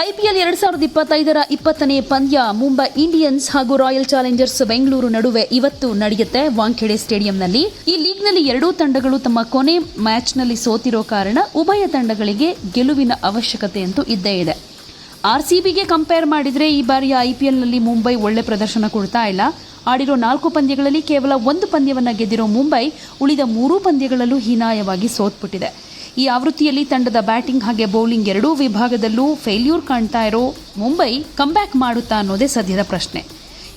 IPL ಎರಡ್ ಸಾವಿರದ ಇಪ್ಪತ್ತೈದರ ಇಪ್ಪತ್ತನೇ ಪಂದ್ಯ ಮುಂಬೈ ಇಂಡಿಯನ್ಸ್ ಹಾಗೂ ರಾಯಲ್ ಚಾಲೆಂಜರ್ಸ್ ಬೆಂಗಳೂರು ನಡುವೆ ಇವತ್ತು ನಡೆಯುತ್ತೆ ವಾಂಖೇಡೆ ಸ್ಟೇಡಿಯಂನಲ್ಲಿ. ಈ ಲೀಗ್ನಲ್ಲಿ ಎರಡೂ ತಂಡಗಳು ತಮ್ಮ ಕೊನೆ ಮ್ಯಾಚ್ನಲ್ಲಿ ಸೋತಿರೋ ಕಾರಣ ಉಭಯ ತಂಡಗಳಿಗೆ ಗೆಲುವಿನ ಅವಶ್ಯಕತೆ ಅಂತೂ ಇದ್ದೇ ಇದೆ. ಆರ್ಸಿಬಿಗೆ ಕಂಪೇರ್ ಮಾಡಿದರೆ ಈ ಬಾರಿಯ ಐಪಿಎಲ್ನಲ್ಲಿ ಮುಂಬೈ ಒಳ್ಳೆ ಪ್ರದರ್ಶನ ಕೊಡ್ತಾ ಇಲ್ಲ. ಆಡಿರೋ ನಾಲ್ಕು ಪಂದ್ಯಗಳಲ್ಲಿ ಕೇವಲ ಒಂದು ಪಂದ್ಯವನ್ನು ಗೆದ್ದಿರೋ ಮುಂಬೈ ಉಳಿದ ಮೂರೂ ಪಂದ್ಯಗಳಲ್ಲೂ ಹೀನಾಯವಾಗಿ ಸೋತ್ಬಿಟ್ಟಿದೆ. ಈ ಆವೃತ್ತಿಯಲ್ಲಿ ತಂಡದ ಬ್ಯಾಟಿಂಗ್ ಹಾಗೆ ಬೌಲಿಂಗ್ ಎರಡೂ ವಿಭಾಗದಲ್ಲೂ ಫೇಲ್ಯೂರ್ ಕಾಣ್ತಾ ಇರೋ ಮುಂಬೈ ಕಂಬ್ಯಾಕ್ ಮಾಡುತ್ತಾ ಅನ್ನೋದೇ ಸದ್ಯದ ಪ್ರಶ್ನೆ.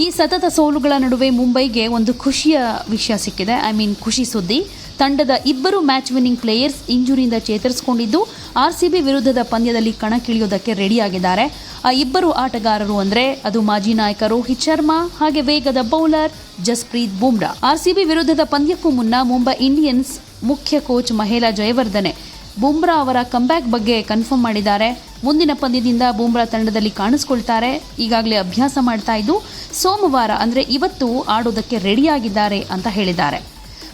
ಈ ಸತತ ಸೋಲುಗಳ ನಡುವೆ ಮುಂಬೈಗೆ ಒಂದು ಖುಷಿಯ ವಿಷಯ ಸಿಕ್ಕಿದೆ. ಐ ಮೀನ್ ಖುಷಿ ಸುದ್ದಿ. ತಂಡದ ಇಬ್ಬರು ಮ್ಯಾಚ್ ವಿನ್ನಿಂಗ್ ಪ್ಲೇಯರ್ಸ್ ಇಂಜುರಿಯಿಂದ ಚೇತರಿಸಿಕೊಂಡಿದ್ದು ಬಿ ವಿರುದ್ಧದ ಪಂದ್ಯದಲ್ಲಿ ಕಣಕ್ಕಿಳಿಯೋದಕ್ಕೆ ರೆಡಿಯಾಗಿದ್ದಾರೆ ಆ ಇಬ್ಬರು ಆಟಗಾರರು ಅಂದರೆ ಅದು ಮಾಜಿ ನಾಯಕ ರೋಹಿತ್ ಶರ್ಮಾ ಹಾಗೆ ವೇಗದ ಬೌಲರ್ ಜಸ್ಪ್ರೀತ್ ಬುಮ್ರಾ. ಆರ್ಸಿಬಿ ವಿರುದ್ಧದ ಪಂದ್ಯಕ್ಕೂ ಮುನ್ನ ಮುಂಬೈ ಇಂಡಿಯನ್ಸ್ ಮುಖ್ಯ ಕೋಚ್ ಮಹೇಲಾ ಜಯವರ್ಧನೆ. ಬುಮ್ರಾ ಅವರ ಕಂಬ್ಯಾಕ್ ಬಗ್ಗೆ ಕನ್ಫರ್ಮ್ ಮಾಡಿದ್ದಾರೆ. ಮುಂದಿನ ಪಂದ್ಯದಿಂದ ಬುಮ್ರಾ ತಂಡದಲ್ಲಿ ಕಾಣಿಸ್ಕೊಳ್ತಾರೆ. ಈಗಾಗಲೇ ಅಭ್ಯಾಸ ಮಾಡ್ತಾ ಇದ್ದು, ಸೋಮವಾರ ಅಂದರೆ ಇವತ್ತು ಆಡೋದಕ್ಕೆ ರೆಡಿಯಾಗಿದ್ದಾರೆ ಅಂತ ಹೇಳಿದ್ದಾರೆ.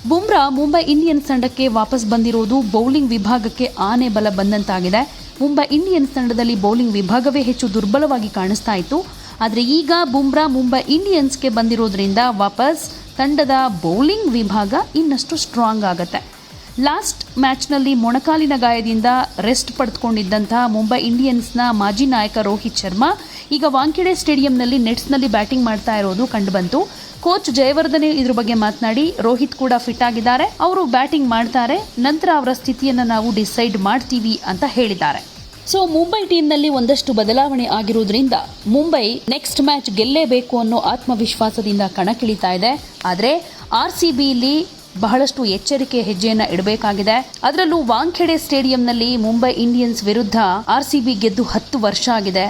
ಬುಮ್ರಾ ಮುಂಬೈ ಇಂಡಿಯನ್ಸ್ ತಂಡಕ್ಕೆ ವಾಪಸ್ ಬಂದಿರೋದು ಬೌಲಿಂಗ್ ವಿಭಾಗಕ್ಕೆ ಆನೆ ಬಲ ಬಂದಂತಾಗಿದೆ. ಮುಂಬೈ ಇಂಡಿಯನ್ಸ್ ತಂಡದಲ್ಲಿ ಬೌಲಿಂಗ್ ವಿಭಾಗವೇ ಹೆಚ್ಚು ದುರ್ಬಲವಾಗಿ ಕಾಣಿಸ್ತಾ ಇತ್ತು. ಆದರೆ ಈಗ ಬುಮ್ರಾ ಮುಂಬೈ ಇಂಡಿಯನ್ಸ್ಗೆ ಬಂದಿರೋದ್ರಿಂದ ವಾಪಸ್ ತಂಡದ ಬೌಲಿಂಗ್ ವಿಭಾಗ ಇನ್ನಷ್ಟು ಸ್ಟ್ರಾಂಗ್ ಆಗುತ್ತೆ. ಲಾಸ್ಟ್ ಮ್ಯಾಚ್ನಲ್ಲಿ ಮೊಣಕಾಲಿನ ಗಾಯದಿಂದ ರೆಸ್ಟ್ ಪಡೆದುಕೊಂಡಿದ್ದಂತಹ ಮುಂಬೈ ಇಂಡಿಯನ್ಸ್ನ ಮಾಜಿ ನಾಯಕ ರೋಹಿತ್ ಶರ್ಮಾ ಈಗ ವಾಂಖೆಡೆ ಸ್ಟೇಡಿಯಂನಲ್ಲಿ ನೆಟ್ಸ್ನಲ್ಲಿ ಬ್ಯಾಟಿಂಗ್ ಮಾಡ್ತಾ ಇರೋದು ಕಂಡುಬಂತು. ಕೋಚ್ ಜಯವರ್ಧನೆ ಇದ್ರ ಬಗ್ಗೆ ಮಾತನಾಡಿ, ರೋಹಿತ್ ಕೂಡ ಫಿಟ್ ಆಗಿದ್ದಾರೆ. ಅವರು ಬ್ಯಾಟಿಂಗ್ ಮಾಡ್ತಾರೆ. ನಂತರ ಅವರ ಸ್ಥಿತಿಯನ್ನು ನಾವು ಡಿಸೈಡ್ ಮಾಡ್ತೀವಿ ಅಂತ ಹೇಳಿದ್ದಾರೆ. ಸೊ, ಮುಂಬೈ ಟೀಮ್ನಲ್ಲಿ ಒಂದಷ್ಟು ಬದಲಾವಣೆ ಆಗಿರುವುದರಿಂದ ಮುಂಬೈ ನೆಕ್ಸ್ಟ್ ಮ್ಯಾಚ್ ಗೆಲ್ಲೇಬೇಕು ಅನ್ನೋ ಆತ್ಮವಿಶ್ವಾಸದಿಂದ ಕಣಕ್ಕಿಳಿತಾ ಇದೆ. ಆದರೆ ಆರ್ ಸಿ ಬಿಲಿ ಬಹಳಷ್ಟು ಎಚ್ಚರಿಕೆ ಹೆಜ್ಜೆಯನ್ನ ಇಡಬೇಕಾಗಿದೆ. ಅದರಲ್ಲೂ ವಾಂಖೆಡೆ ಸ್ಟೇಡಿಯಂನಲ್ಲಿ ಮುಂಬೈ ಇಂಡಿಯನ್ಸ್ ವಿರುದ್ಧ ಆರ್ ಸಿ ಬಿ ಗೆದ್ದು ಹತ್ತು ವರ್ಷ ಆಗಿದೆ.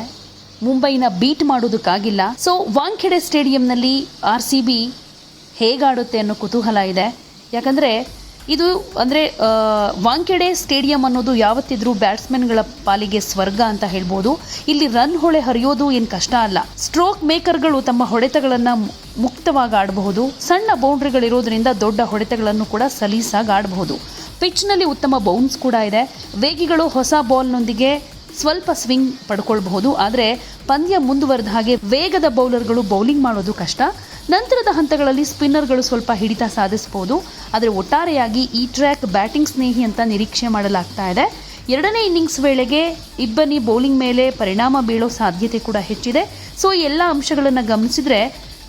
ಮುಂಬೈನ ಬೀಟ್ ಮಾಡೋದಕ್ಕಾಗಿಲ್ಲ ಸೊ ವಾಂಖೆಡೆ ಸ್ಟೇಡಿಯಂನಲ್ಲಿ ಆರ್ ಸಿ ಬಿ ಹೇಗಾಡುತ್ತೆ ಅನ್ನೋ ಕುತೂಹಲ ಇದೆ. ಯಾಕಂದರೆ ಇದು ಅಂದರೆ ವಾಂಕೆಡೆ ಸ್ಟೇಡಿಯಂ ಅನ್ನೋದು ಯಾವತ್ತಿದ್ರೂ ಬ್ಯಾಟ್ಸ್ಮನ್ಗಳ ಪಾಲಿಗೆ ಸ್ವರ್ಗ ಅಂತ ಹೇಳ್ಬೋದು. ಇಲ್ಲಿ ರನ್ ಹೊಳೆ ಹರಿಯೋದು ಏನು ಕಷ್ಟ ಅಲ್ಲ. ಸ್ಟ್ರೋಕ್ ಮೇಕರ್ಗಳು ತಮ್ಮ ಹೊಡೆತಗಳನ್ನು ಮುಕ್ತವಾಗಿ ಆಡಬಹುದು. ಸಣ್ಣ ಬೌಂಡ್ರಿಗಳಿರೋದ್ರಿಂದ ದೊಡ್ಡ ಹೊಡೆತಗಳನ್ನು ಕೂಡ ಸಲೀಸಾಗಿ ಆಡಬಹುದು. ಪಿಚ್ನಲ್ಲಿ ಉತ್ತಮ ಬೌನ್ಸ್ ಕೂಡ ಇದೆ. ವೇಗಿಗಳು ಹೊಸ ಬಾಲ್ನೊಂದಿಗೆ ಸ್ವಲ್ಪ ಸ್ವಿಂಗ್ ಪಡ್ಕೊಳ್ಬಹುದು. ಆದರೆ, ಪಂದ್ಯ ಮುಂದುವರೆದ ಹಾಗೆ ವೇಗದ ಬೌಲರ್ಗಳು ಬೌಲಿಂಗ್ ಮಾಡೋದು ಕಷ್ಟ. ನಂತರದ ಹಂತಗಳಲ್ಲಿ ಸ್ಪಿನ್ನರ್ಗಳು ಸ್ವಲ್ಪ ಹಿಡಿತ ಸಾಧಿಸಬಹುದು. ಆದರೆ ಒಟ್ಟಾರೆಯಾಗಿ ಈ ಟ್ರ್ಯಾಕ್ ಬ್ಯಾಟಿಂಗ್ ಸ್ನೇಹಿ ಅಂತ ನಿರೀಕ್ಷೆ ಮಾಡಲಾಗ್ತಾ ಇದೆ. ಎರಡನೇ ಇನ್ನಿಂಗ್ಸ್ ವೇಳೆಗೆ ಇಬ್ಬನಿ ಬೌಲಿಂಗ್ ಮೇಲೆ ಪರಿಣಾಮ ಬೀಳೋ ಸಾಧ್ಯತೆ ಕೂಡ ಹೆಚ್ಚಿದೆ. ಸೊ ಈ ಎಲ್ಲ ಅಂಶಗಳನ್ನು ಗಮನಿಸಿದರೆ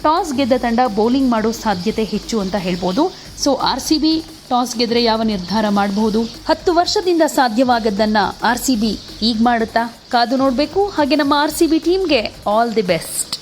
ಟಾಸ್ ಗೆದ್ದ ತಂಡ ಬೌಲಿಂಗ್ ಮಾಡೋ ಸಾಧ್ಯತೆ ಹೆಚ್ಚು ಅಂತ ಹೇಳ್ಬೋದು. So R C B toss ಗೆದ್ರೆ ಯಾವ ನಿರ್ಧಾರ ಮಾಡಬಹುದು? ಹತ್ತು ವರ್ಷದಿಂದ ಸಾಧ್ಯವಾಗದ್ದನ್ನ ಆರ್ ಸಿ ಬಿ ಈಗ ಮಾಡುತ್ತಾ? ಕಾದು ನೋಡಬೇಕು. ಹಾಗೆ ನಮ್ಮ ಆರ್ ಸಿ ಬಿ ಟೀಮ್ಗೆ ಆಲ್ ದಿ ಬೆಸ್ಟ್